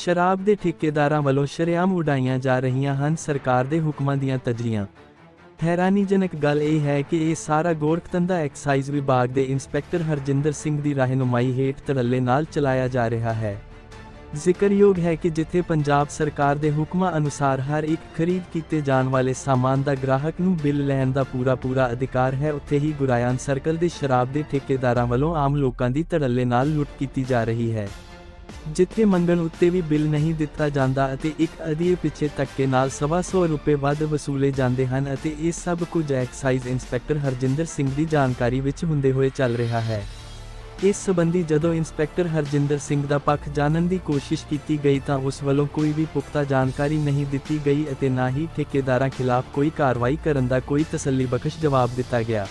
ਸ਼ਰਾਬ ਦੇ ਠੇਕੇਦਾਰਾਂ ਵੱਲੋਂ ਸ਼ਰੇਆਮ ਉਡਾਈਆਂ ਜਾ ਰਹੀਆਂ ਹਨ ਸਰਕਾਰ ਦੇ ਹੁਕਮਾਂ ਦੀਆਂ ਤਜਰੀਆਂ। ਹੈਰਾਨੀਜਨਕ ਗੱਲ ਇਹ ਹੈ ਕਿ ਇਹ ਸਾਰਾ ਗੋਰਖਤੰਦਾ ਐਕਸਾਈਜ਼ ਵਿਭਾਗ ਦੇ ਇੰਸਪੈਕਟਰ ਹਰਜਿੰਦਰ ਸਿੰਘ ਦੀ ਰਹਿਨੁਮਾਈ ਹੇਠ ਧੜੱਲੇ ਨਾਲ ਚਲਾਇਆ ਜਾ ਰਿਹਾ ਹੈ। ਜ਼ਿਕਰਯੋਗ ਹੈ ਕਿ ਜਿੱਥੇ ਪੰਜਾਬ ਸਰਕਾਰ ਦੇ ਹੁਕਮਾਂ ਅਨੁਸਾਰ ਹਰ ਇੱਕ ਖਰੀਦ ਕੀਤੇ ਜਾਣ ਵਾਲੇ ਸਾਮਾਨ ਦਾ ਗ੍ਰਾਹਕ ਨੂੰ ਬਿੱਲ ਲੈਣ ਦਾ ਪੂਰਾ ਪੂਰਾ ਅਧਿਕਾਰ ਹੈ, ਉੱਥੇ ਹੀ ਗੁਰਾਇਆਂ ਸਰਕਲ ਦੇ ਸ਼ਰਾਬ ਦੇ ਠੇਕੇਦਾਰਾਂ ਵੱਲੋਂ ਆਮ ਲੋਕਾਂ ਦੀ ਧੜੱਲੇ ਨਾਲ ਲੁੱਟ ਕੀਤੀ ਜਾ ਰਹੀ ਹੈ। ਜਿੱਥੇ ਮੰਗਣ ਉੱਤੇ ਵੀ ਬਿੱਲ ਨਹੀਂ ਦਿੱਤਾ ਜਾਂਦਾ ਅਤੇ ਇੱਕ ਅਧੀਏ ਪਿੱਛੇ ਧੱਕੇ ਨਾਲ ਸਵਾ ਸੌ ਰੁਪਏ ਵੱਧ ਵਸੂਲੇ ਜਾਂਦੇ ਹਨ ਅਤੇ ਇਹ ਸਭ ਕੁਝ ਐਕਸਾਈਜ਼ ਇੰਸਪੈਕਟਰ ਹਰਜਿੰਦਰ ਸਿੰਘ ਦੀ ਜਾਣਕਾਰੀ ਵਿੱਚ ਹੁੰਦੇ ਹੋਏ ਚੱਲ ਰਿਹਾ ਹੈ। ਇਸ ਸਬੰਧੀ ਜਦੋਂ ਇੰਸਪੈਕਟਰ ਹਰਜਿੰਦਰ ਸਿੰਘ ਦਾ ਪੱਖ ਜਾਣਨ ਦੀ ਕੋਸ਼ਿਸ਼ ਕੀਤੀ ਗਈ ਤਾਂ ਉਸ ਵੱਲੋਂ ਕੋਈ ਵੀ ਪੁਖਤਾ ਜਾਣਕਾਰੀ ਨਹੀਂ ਦਿੱਤੀ ਗਈ ਅਤੇ ਨਾ ਹੀ ਠੇਕੇਦਾਰਾਂ ਖਿਲਾਫ ਕੋਈ ਕਾਰਵਾਈ ਕਰਨ ਦਾ ਕੋਈ ਤਸੱਲੀਬਖਸ਼ ਜਵਾਬ ਦਿੱਤਾ ਗਿਆ।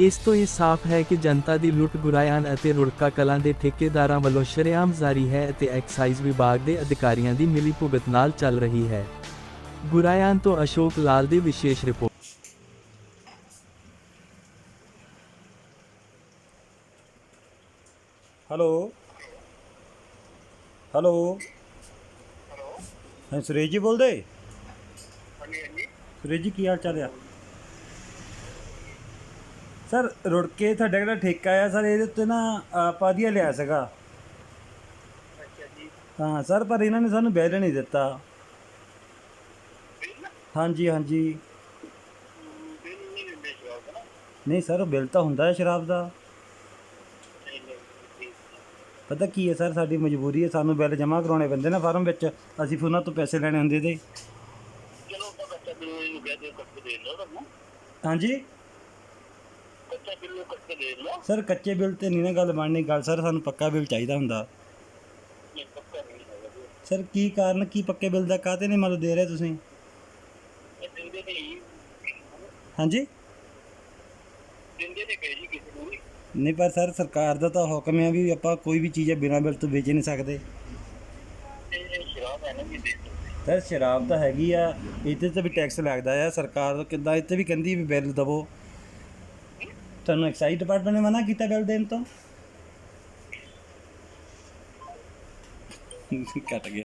ਇਸ ਤੋਂ ਇਹ ਸਾਫ਼ ਹੈ ਕਿ ਜਨਤਾ ਦੀ ਲੁੱਟ ਗੁਰਾਇਆਂ ਅਤੇ ਰੁੜਕਾ ਕਲਾਂ ਦੇ ਠੇਕੇਦਾਰਾਂ ਵੱਲੋਂ ਸ਼ਰੇਆਮ ਜਾਰੀ ਹੈ ਅਤੇ ਐਕਸਾਈਜ਼ ਵਿਭਾਗ ਦੇ ਅਧਿਕਾਰੀਆਂ ਦੀ ਮਿਲੀ ਭੁਗਤ ਨਾਲ ਚੱਲ ਰਹੀ ਹੈ। ਗੁਰਾਇਆਂ ਤੋਂ ਅਸ਼ੋਕ ਲਾਲ ਦੀ ਵਿਸ਼ੇਸ਼ ਰਿਪੋਰਟ ਹੈਲੋ। ਹੈਲੋ। ਹਾਂ ਸੁਰੇਸ਼ ਜੀ ਬੋਲਦੇ? ਹਾਂਜੀ ਹਾਂਜੀ। ਸੁਰੇਸ਼ ਜੀ ਕੀ ਹਾਲ ਚਾਲ ਆ? ਸਰ ਰੁੜਕੇ ਤੁਹਾਡੇ ਕੋਲ ਠੇਕਾ ਆ? ਸਰ ਇਹਦੇ ਉੱਤੇ ਨਾ ਆਪਾਂ ਦੀ ਲਿਆ ਸੀਗਾ। ਅੱਛਾ ਜੀ। ਹਾਂ ਸਰ ਪਰ ਇਹਨਾਂ ਨੇ ਸਾਨੂੰ ਬਿੱਲ ਨਹੀਂ ਦਿੱਤਾ। ਹਾਂਜੀ ਹਾਂਜੀ। ਨਹੀਂ ਸਰ ਬਿੱਲ ਤਾਂ ਹੁੰਦਾ ਹੈ ਸ਼ਰਾਬ ਦਾ। ਪਤਾ ਕੀ ਹੈ ਸਰ ਸਾਡੀ ਮਜਬੂਰੀ ਹੈ ਸਾਨੂੰ ਬਿੱਲ ਜਮ੍ਹਾਂ ਕਰਾਉਣੇ ਪੈਂਦੇ ਨੇ ਫਾਰਮ ਵਿੱਚ। ਅਸੀਂ ਫਿਰ ਉਹਨਾਂ ਤੋਂ ਪੈਸੇ ਲੈਣੇ ਹੁੰਦੇ ਤੇ। ਚਲੋ ਆਪਾਂ ਕੱਚਾ ਬਿੱਲ ਨੂੰ ਕਹਿ ਦਿਓ ਕੱਟ ਕੇ ਦੇ ਲਓ ਤੁਹਾਨੂੰ। ਹਾਂਜੀ? ਕੱਚਾ ਬਿੱਲ ਨੂੰ ਕੱਟ ਕੇ ਦੇ ਲਓ ਸਰ ਕੱਚੇ ਬਿੱਲ ਤੇ ਨਹੀਂ ਨਾ ਗੱਲ ਬਣਨੀ ਗੱਲ ਸਰ ਸਾਨੂੰ ਪੱਕਾ ਬਿੱਲ ਚਾਹੀਦਾ ਹੁੰਦਾ। ਨਹੀਂ ਪੱਕਾ ਨਹੀਂ ਹੈਗਾ ਜੀ। ਸਰ ਕੀ ਕਾਰਨ ਕੀ ਪੱਕੇ ਬਿੱਲ ਦਾ ਕਾਹਤੇ ਨਹੀਂ ਮਤਲਬ ਦੇ ਰਹੇ ਤੁਸੀਂ? ਇਹ ਦਿੰਦੇ ਨਹੀਂ ਹਾਂਜੀ? ਦਿੰਦੇ ਨਹੀਂ ਕਹੇ ਜੀ ਕਿਸੇ ਨੂੰ ਵੀ। ਨਹੀਂ ਪਰ ਸਰ ਸਰਕਾਰ ਦਾ ਤਾਂ ਹੁਕਮ ਹੈ ਵੀ ਆਪਾਂ ਕੋਈ ਵੀ ਚੀਜ਼ ਬਿਨਾਂ ਬਿੱਲ ਤੋਂ ਵੇਚ ਨਹੀਂ ਸਕਦੇ। ਇਹ ਇਹ ਸ਼ਰਾਬ ਹੈ ਨਾ ਵੀ ਦੇ ਦਿਓ ਸਰ ਸ਼ਰਾਬ ਤਾਂ ਹੈਗੀ ਆ। ਇਹਦੇ ਤੇ ਵੀ ਟੈਕਸ ਲੱਗਦਾ ਆ। ਸਰਕਾਰ ਕਿੱਦਾਂ ਇੱਥੇ ਵੀ ਕਹਿੰਦੀ ਵੀ ਬਿੱਲ ਦਵੋ। ਤੁਹਾਨੂੰ ਐਕਸਾਈਜ਼ ਡਿਪਾਰਟਮੈਂਟ ਨੇ ਮਨਾ ਕੀਤਾ ਬਿੱਲ ਦੇਣ ਤੋਂ? ਕੱਟ ਗਿਆ।